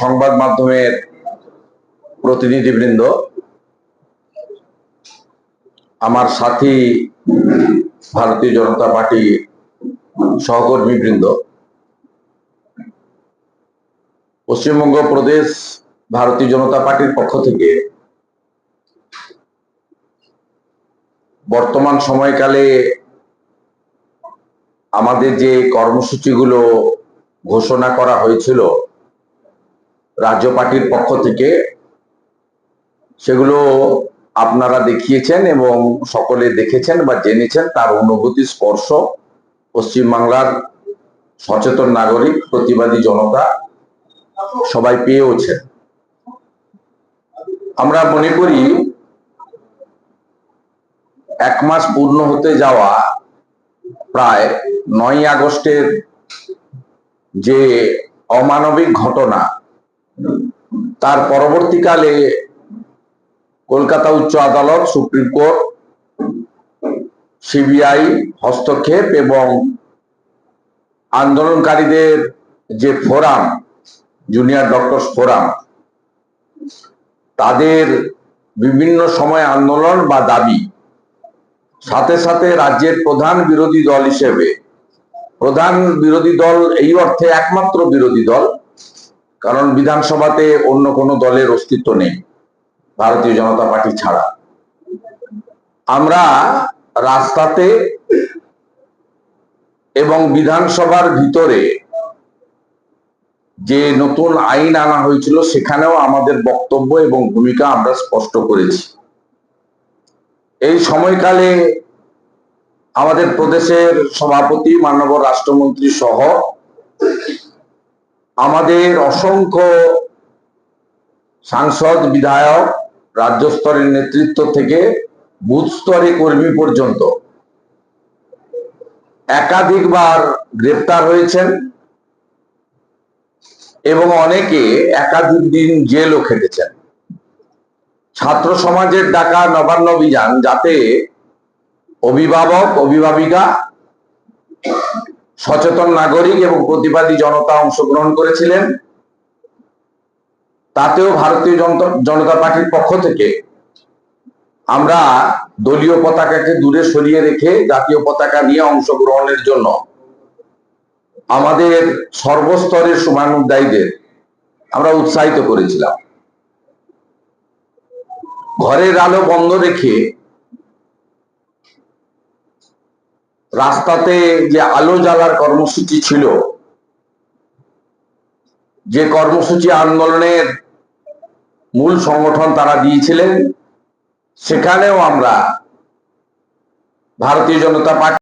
সংবাদ মাধ্যমের প্রতিনিধিবৃন্দ, আমার সাথী ভারতীয় জনতা পার্টি সহকর্মী বৃন্দ পশ্চিমবঙ্গ প্রদেশ ভারতীয় জনতা পার্টির পক্ষ থেকে বর্তমান সময়কালে আমাদের যে কর্মসূচিগুলো ঘোষণা করা হয়েছিল রাজ্য পার্টির পক্ষ থেকে সেগুলো আপনারা দেখিয়েছেন এবং সকলে দেখেছেন বা জেনেছেন তার অনুভূতি, স্পর্শ। পশ্চিমবাংলার সচেতন নাগরিক, প্রতিবাদী জনতা সবাই পেয়েওছেন। আমরা মনে করি এক মাস পূর্ণ হতে যাওয়া প্রায় নয় আগস্টের যে অমানবিক ঘটনা তার পরবর্তীকালে কলকাতা উচ্চ আদালত, সুপ্রিম কোর্ট, সিবিআই হস্তক্ষেপ এবং আন্দোলনকারীদের যে ফোরাম, জুনিয়র ডক্টর ফোরাম, তাদের বিভিন্ন সময় আন্দোলন বা দাবি। সাথে সাথে রাজ্যের প্রধান বিরোধী দল হিসেবে, প্রধান বিরোধী দল এই অর্থে একমাত্র বিরোধী দল কারণ বিধানসভাতে অন্য কোনো দলের অস্তিত্ব নেই, ভারতীয় জনতা পার্টি ছাড়া। আমরা রাস্তাতে এবং বিধানসভার ভিতরে যে নতুন আইন আনা হয়েছিল, সেখানেও আমাদের বক্তব্য এবং ভূমিকা আমরা স্পষ্ট করেছি। এই সময়কালে আমাদের প্রদেশের সভাপতি, মাননীয় রাষ্ট্রমন্ত্রী সহ আমাদের অসংখ্য সাংসদ, বিধায়ক রাজ্য স্তরের নেতৃত্ব থেকে বুথ স্তরে কর্মী পর্যন্ত একাধিকবার গ্রেপ্তার হয়েছেন এবং অনেকে একাধিক দিন জেলও খেটেছেন। ছাত্র সমাজের ডাকা নবান্ন অভিযান যাতে অভিভাবক, অভিভাবিকা সচেতন নাগরিক এবং প্রতিবাদী জনতা অংশগ্রহণ করেছিলেন। তাতেও ভারতীয় জনতা- পার্টির পক্ষ থেকে আমরা দলীয় পতাকাকে দূরে সরিয়ে রেখে জাতীয় পতাকা নিয়ে অংশগ্রহণের জন্য আমাদের সর্বস্তরের শুভানুধ্যায়ীদের আমরা উৎসাহিত করেছিলাম। ঘরের আলো বন্ধ রেখে রাস্তাতে যে আলো জ্বালার কর্মসূচি ছিল, যে কর্মসূচি আন্দোলনের মূল সংগঠন তারা দিয়েছিলেন, সেখানেও আমরা ভারতীয় জনতা পার্টি